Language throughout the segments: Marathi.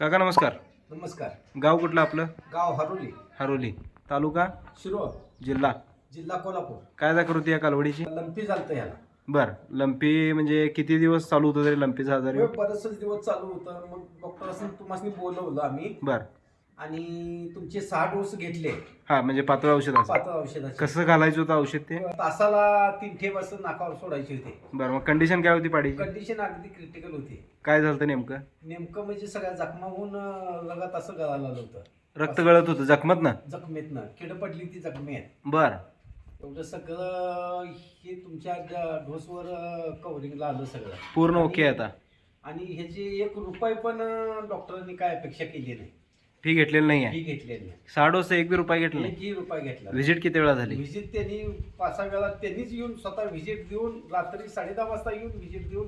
काका नमस्कार. नमस्कार. गाव कुठलं आपलं? गाव हरोली. हरोली. तालुका? शिरोळ. जिल्हा? जिल्हा कोल्हापूर. काय दाखल होती या कालवडीची? लंपी चालतं ह्याला. बर लंपी म्हणजे किती दिवस चालू होतं तरी लंपीचा आजार? बरेचसे दिवस चालू होतं. मग डॉक्टरांनी तुम्हाला बोलवलं आम्ही. बर. आणि तुमचे सहा डोस घेतले. हा म्हणजे पातळ औषध असं. पातळ औषधाचे कसं घालायचं होतं औषध ते? तासाला तीन ठेप असं नाकावर सोडायचे होते. बरं मग कंडिशन काय होती पाडीची? कंडिशन अगदी क्रिटिकल होती. काय झालं होतं नेमकं? नेमकं म्हणजे सगळ्या जखमा होऊन अं, लगात असं गळायला आलं होतं. रक्त गळत होतं जखमत ना? जखमेतनं किड पडली ती जखमी आहे बर. एवढं सगळं हे तुमच्या डोसवर कव्हरिंगला आलं सगळं. पूर्ण ओके आता. आणि ह्याची एक रुपये पण अं, डॉक्टरांनी काय अपेक्षा केली नाही. फी घेतलेली नाही आहे घेतलेली नाही सहा डोस एक बी रुपये घेतला नाही एकही रुपये घेतला. व्हिजिट किती वेळा झाली? व्हिजिट त्यांनी पाच सहा वेळा त्यांनीच येऊन स्वतः व्हिजिट देऊन रात्री साडेदहा वाजता येऊन व्हिजिट देऊन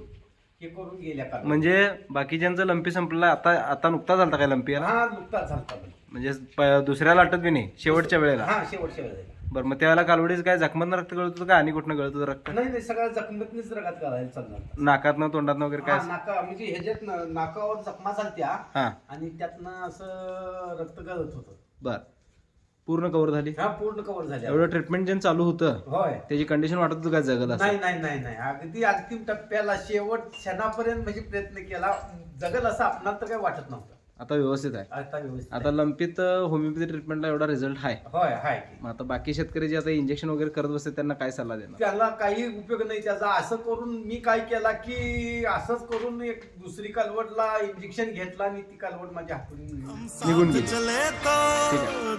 हे करून गेल्या का म्हणजे बाकीच्यांचं लंपी संपला आता आता नुकता झालता काय लंपी याला? हा नुकताच झालता. म्हणजे. म्हणजे प- दुसऱ्या लाटत बी नाही शेवटच्या वेळेला. हा शेवटच्या वेळेला. बरं मग त्यावेळेला कालवडीच काय जखमतनं रक्त गळत होतं का? आणि कुठनं गळत होतं रक्त? नाही नाही सगळ्या जखमेतनीच रगात करायला चालणार नाकातनं तोंडातनं वगैरे काय? नाका म्हणजे ह्याच्यात न- नाकावर जखमा झालत्या हा. आणि त्यातनं असं रक्त गळत होतं. बर. पूर्ण कव्हर झाली? हा पूर्ण कव्हर झाले. एवढं ट्रीटमेंट जे चालू होतं होय. त्याची कंडिशन वाटत होतं काय जगल असं? नाही नाही नाही नाही. अगदी अंतिम टप्प्याला शेवट क्षणापर्यंत म्हणजे प्रयत्न केला. जगल असं आपणाला तर काही वाटत नव्हतं. आता व्यवस्थित आहे. आता व्यवस्थित आता लंपीत होमिओपॅथी ट्रीटमेंटला एवढा रिझल्ट आहे होय हाय की. मग आता बाकी शेतकरी जे आता इंजेक्शन वगैरे करत बसते त्यांना काय सल्ला देणार? त्याला काही उपयोग नाही. त्याचा असं करून मी काय केला की असंच करून एक दुसरी कालवडला इंजेक्शन घेतला आणि ती कालवड माझ्या हातून निघून गेली. चले तो